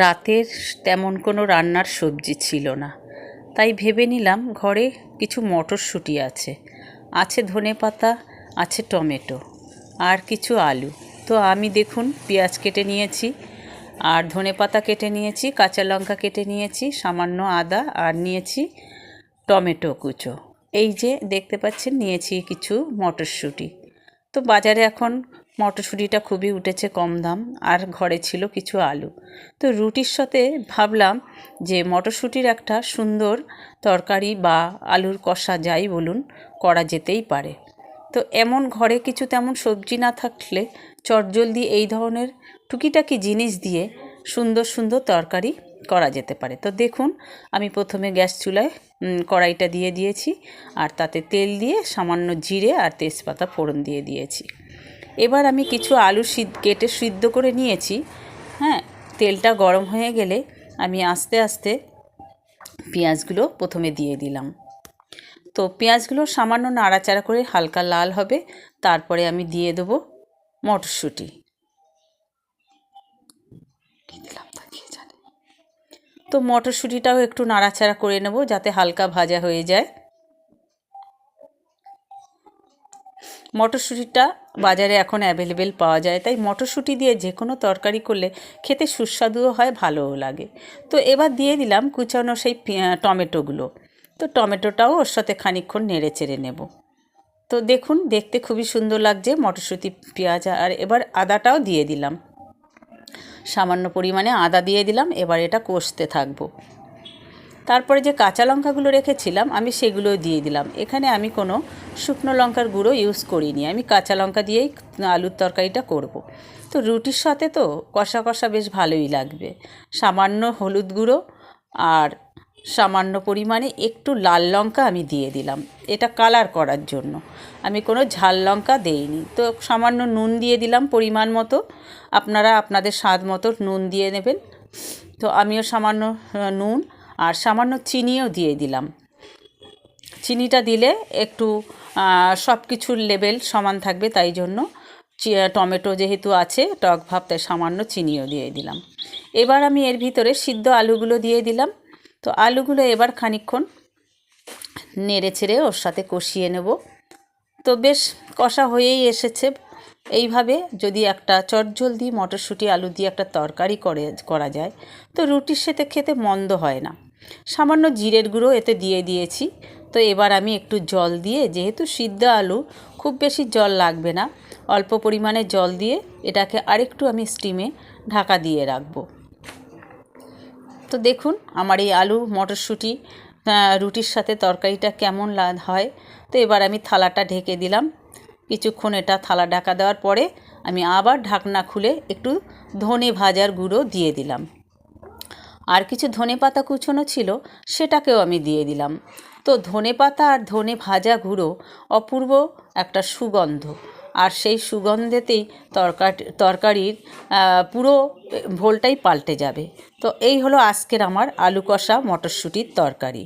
রাতের তেমন কোনো রান্নার সবজি ছিল না। তাই ভেবে নিলাম ঘরে কিছু মটরশুঁটি আছে। আছে ধনেপাতা, আছে টমেটো, আর কিছু আলু। তো আমি দেখুন পেঁয়াজ কেটে নিয়েছি, আর ধনেপাতা কেটে নিয়েছি, কাঁচা লঙ্কা কেটে নিয়েছি, সামান্য আদা, আর নিয়েছি টমেটো কুচো। এই যে দেখতে পাচ্ছেন, নিয়েছি কিছু মটরশুঁটি। তো বাজারে এখন মটরশুঁটিটা খুবই উঠেছে কম দাম, আর ঘরে ছিল কিছু আলু। তো রুটির সাথে ভাবলাম যে মটরশুঁটির একটা সুন্দর তরকারি বা আলুর কষা যাই বলুন, করা যেতেই পারে। তো এমন ঘরে কিছু তেমন সবজি না থাকলে চটজলদি এই ধরনের টুকিটাকি জিনিস দিয়ে সুন্দর সুন্দর তরকারি করা যেতে পারে। তো দেখুন, আমি প্রথমে গ্যাস চুলায় কড়াইটা দিয়ে দিয়েছি, আর তাতে তেল দিয়ে সামান্য জিরে আর তেজপাতা ফোড়ন দিয়ে দিয়েছি। এবার আমি কিছু আলু সিদ্ধ, কেটে সিদ্ধ করে নিয়েছি। হ্যাঁ তেলটা গরম হয়ে গেলে আমি আস্তে আস্তে পেঁয়াজগুলো প্রথমে দিয়ে দিলাম। তো পেঁয়াজগুলো সামান্য নাড়াচাড়া করে হালকা লাল হবে, তারপরে আমি দিয়ে দেবো মটরশুঁটি। তো মটরশুঁটিটাও একটু নাড়াচাড়া করে নেব, যাতে হালকা ভাজা হয়ে যায়। মটরশুঁটিটা বাজারে এখন অ্যাভেলেবেল পাওয়া যায়। তাই মটরশুঁটি দিয়ে যে কোনো তরকারি করলে খেতে সুস্বাদুও হয়, ভালোও লাগে। তো এবার দিয়ে দিলাম কুচানো সেই টমেটোগুলো। তো টমেটোটাও ওর সাথে খানিকক্ষণ নেড়ে চেড়ে নেব। তো দেখুন, দেখতে খুবই সুন্দর লাগছে মটরশুঁটি, পেঁয়াজ, আর এবার আদাটাও দিয়ে দিলাম। সামান্য পরিমাণে আদা দিয়ে দিলাম, এবার এটা কষতে থাকব। তারপরে যে কাঁচা লঙ্কাগুলো রেখেছিলাম, আমি সেগুলো দিয়ে দিলাম। এখানে আমি কোনো শুকনো লঙ্কার গুঁড়ো ইউজ করিনি। আমি কাঁচা লঙ্কা দিয়েই আলুর তরকারিটা করব। তো রুটির সাথে তো কষা কষা বেশ ভালোই লাগবে। সামান্য হলুদ গুঁড়ো আর সামান্য পরিমাণে একটু লাল লঙ্কা আমি দিয়ে দিলাম। এটা কালার করার জন্য। আমি কোনো ঝাল লঙ্কা দেইনি। তো সামান্য নুন দিয়ে দিলাম পরিমাণ মতো। আপনারা আপনাদের স্বাদ মতো নুন দিয়ে নেবেন। তো আমিও সামান্য নুন আর সামান্য চিনিও দিয়ে দিলাম। চিনিটা দিলে একটু সব কিছুর লেভেল সমান থাকবে, তাই জন্য টমেটো যেহেতু আছে, টক ভাব, তাই সামান্য চিনিও দিয়ে দিলাম। এবার আমি এর ভিতরে সিদ্ধ আলুগুলো দিয়ে দিলাম। তো আলুগুলো এবার খানিকক্ষণ নেড়ে ছেড়ে ওর সাথে কষিয়ে নেব। তো বেশ কষা হয়েই এসেছে। এইভাবে যদি একটা চটজলদি মটরশুঁটি আলু দিয়ে একটা তরকারি করে, করা যায়, তো রুটির সাথে খেতে মন্দ হয় না। সামান্য জিরের গুঁড়ো এতে দিয়ে দিয়েছি। তো এবার আমি একটু জল দিয়ে, যেহেতু সিদ্ধ আলু, খুব বেশি জল লাগবে না, অল্প পরিমাণে জল দিয়ে এটাকে আরেকটু আমি স্টিমে ঢাকা দিয়ে রাখব। তো দেখুন, আমার এই আলু মটরশুঁটি রুটির সাথে তরকারিটা কেমন হয়। তো এবার আমি থালাটা ঢেকে দিলাম। কিছুক্ষণ এটা থালা ঢাকা দেওয়ার পরে আমি আবার ঢাকনা খুলে একটু ধনে ভাজার গুঁড়ো দিয়ে দিলাম। আর কিছু ধনে পাতা কুচোনো ছিল, সেটাকেও আমি দিয়ে দিলাম। তো ধনে পাতা আর ধনে ভাজা গুঁড়ো অপূর্ব একটা সুগন্ধ। আর সেই সুগন্ধেতেই তরকারি তরকারির পুরো ভোলটাই পাল্টে যাবে। তো এই হলো আজকের আমার আলু কষা মটরশুঁটির তরকারি।